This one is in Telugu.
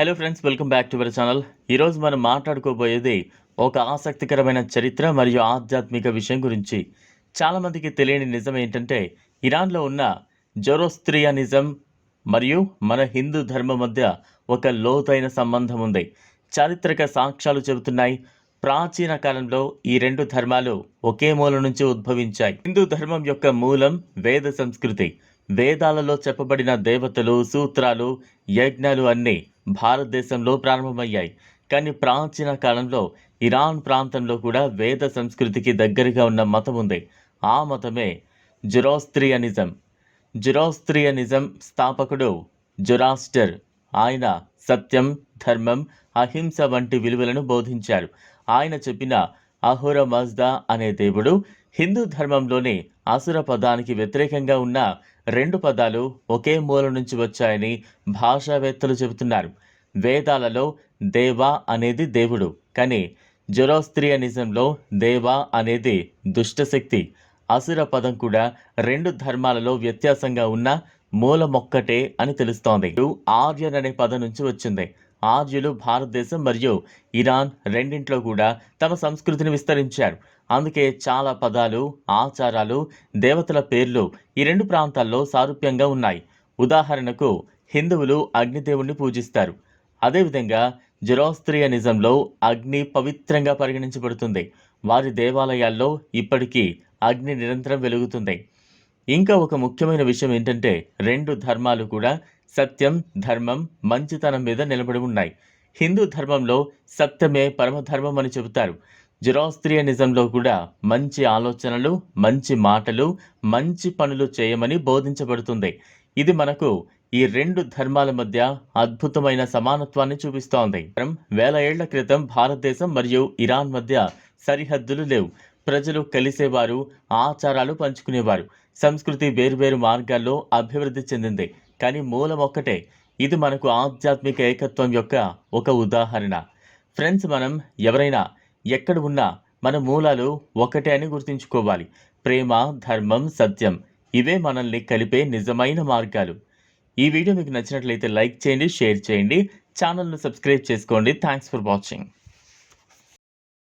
Hello friends welcome back to our channel ఈరోజు మనం మాట్లాడుకోబోయేది ఒక ఆసక్తికరమైన చరిత్ర మరియు ఆధ్యాత్మిక విషయం గురించి. చాలామందికి తెలియని నిజం ఏంటంటే ఇరాన్లో ఉన్న జోరోస్త్రియానిజం మరియు మన హిందూ ధర్మం మధ్య ఒక లోతైన సంబంధం ఉంది. చారిత్రక సాక్ష్యాలు చెబుతున్నాయి. ప్రాచీన కాలంలో ఈ రెండు ధర్మాలు ఒకే మూల నుంచి ఉద్భవించాయి. హిందూ ధర్మం యొక్క మూలం వేద సంస్కృతి. వేదాలలో చెప్పబడిన దేవతలు సూత్రాలు యజ్ఞాలు అన్నీ భారతదేశంలో ప్రారంభమయ్యాయి. కానీ ప్రాచీన కాలంలో ఇరాన్ ప్రాంతంలో కూడా వేద సంస్కృతికి దగ్గరగా ఉన్న మతం ఉంది. ఆ మతమే జురోస్త్రియనిజం. జురోస్త్రియనిజం స్థాపకుడు జురాస్టర్. ఆయన సత్యం ధర్మం అహింస వంటి విలువలను బోధించారు. ఆయన చెప్పిన అహోర మజ్దా అనే దేవుడు హిందూ ధర్మంలోని అసుర పదానికి వ్యతిరేకంగా ఉన్న రెండు పదాలు ఒకే మూల నుంచి వచ్చాయని భాషావేత్తలు చెబుతున్నారు. వేదాలలో దేవ అనేది దేవుడు కానీ జొరోస్త్రియనిజంలో దేవ అనేది దుష్టశక్తి. అసుర పదం కూడా రెండు ధర్మాలలో వ్యత్యాసంగా ఉన్న మూలమొక్కటే అని తెలుస్తోంది. ఆర్యన్ అనే పదం నుంచి వచ్చింది. ఆర్యులు భారతదేశం మరియు ఇరాన్ రెండింట్లో కూడా తమ సంస్కృతిని విస్తరించారు. అందుకే చాలా పదాలు ఆచారాలు దేవతల పేర్లు ఈ రెండు ప్రాంతాల్లో సారూప్యంగా ఉన్నాయి. ఉదాహరణకు హిందువులు అగ్నిదేవుణ్ణి పూజిస్తారు. అదేవిధంగా జరోస్త్రియనిజంలో అగ్ని పవిత్రంగా పరిగణించబడుతుంది. వారి దేవాలయాల్లో ఇప్పటికీ అగ్ని నిరంతరం వెలుగుతుంది. ఇంకా ఒక ముఖ్యమైన విషయం ఏంటంటే రెండు ధర్మాలు కూడా సత్యం ధర్మం మంచితనం మీద నిలబడి ఉన్నాయి. హిందూ ధర్మంలో సత్యమే పరమధర్మం అని చెబుతారు. జొరాస్త్రియనిజంలో కూడా మంచి ఆలోచనలు మంచి మాటలు మంచి పనులు చేయమని బోధించబడుతుంది. ఇది మనకు ఈ రెండు ధర్మాల మధ్య అద్భుతమైన సమానత్వాన్ని చూపిస్తోంది. వేల ఏళ్ళ క్రితం భారతదేశం మరియు ఇరాన్ మధ్య సరిహద్దులు లేవు. ప్రజలు కలిసేవారు ఆచారాలు పంచుకునేవారు. సంస్కృతి వేర్వేరు మార్గాల్లో అభివృద్ధి చెందింది. కానీ మూలం ఒక్కటే. ఇది మనకు ఆధ్యాత్మిక ఏకత్వం యొక్క ఒక ఉదాహరణ. ఫ్రెండ్స్ మనం ఎవరైనా ఎక్కడ ఉన్నా మన మూలాలు ఒకటే అని గుర్తుంచుకోవాలి. ప్రేమ ధర్మం సత్యం ఇవే మనల్ని కలిపే నిజమైన మార్గాలు. ఈ వీడియో మీకు నచ్చినట్లయితే లైక్ చేయండి షేర్ చేయండి ఛానల్ను సబ్స్క్రైబ్ చేసుకోండి. Thanks for watching.